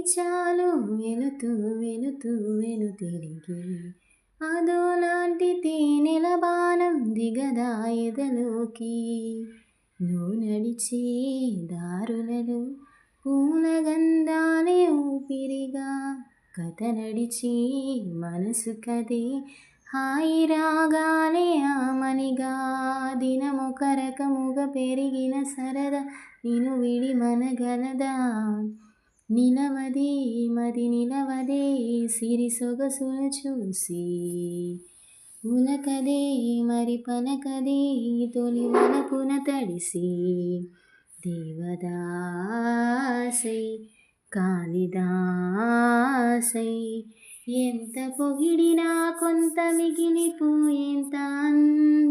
చాలు వెలుతూ వెలుతూ వెను తిరిగి. అదోలాంటి తేనెల బాణం దిగదా ఎదలోకి. నువ్వు నడిచే దారులలో పూల గంధాలే ఊపిరిగా. కథ నడిచి మనసు కదే హాయి రాగాలే ఆమనిగా. దినమొక రకముగా పెరిగిన సరదా నిన్ను విడి మనగలదా నిలవదే మది నిలవదే సిరి సొగసును చూసి. ఉలకదే మరి పలకదే తొలి వలపున తడిసి. దేవదాసై కాళిదాసై ఎంత పొగిడినా కొంత మిగిలిపోయేంత అందం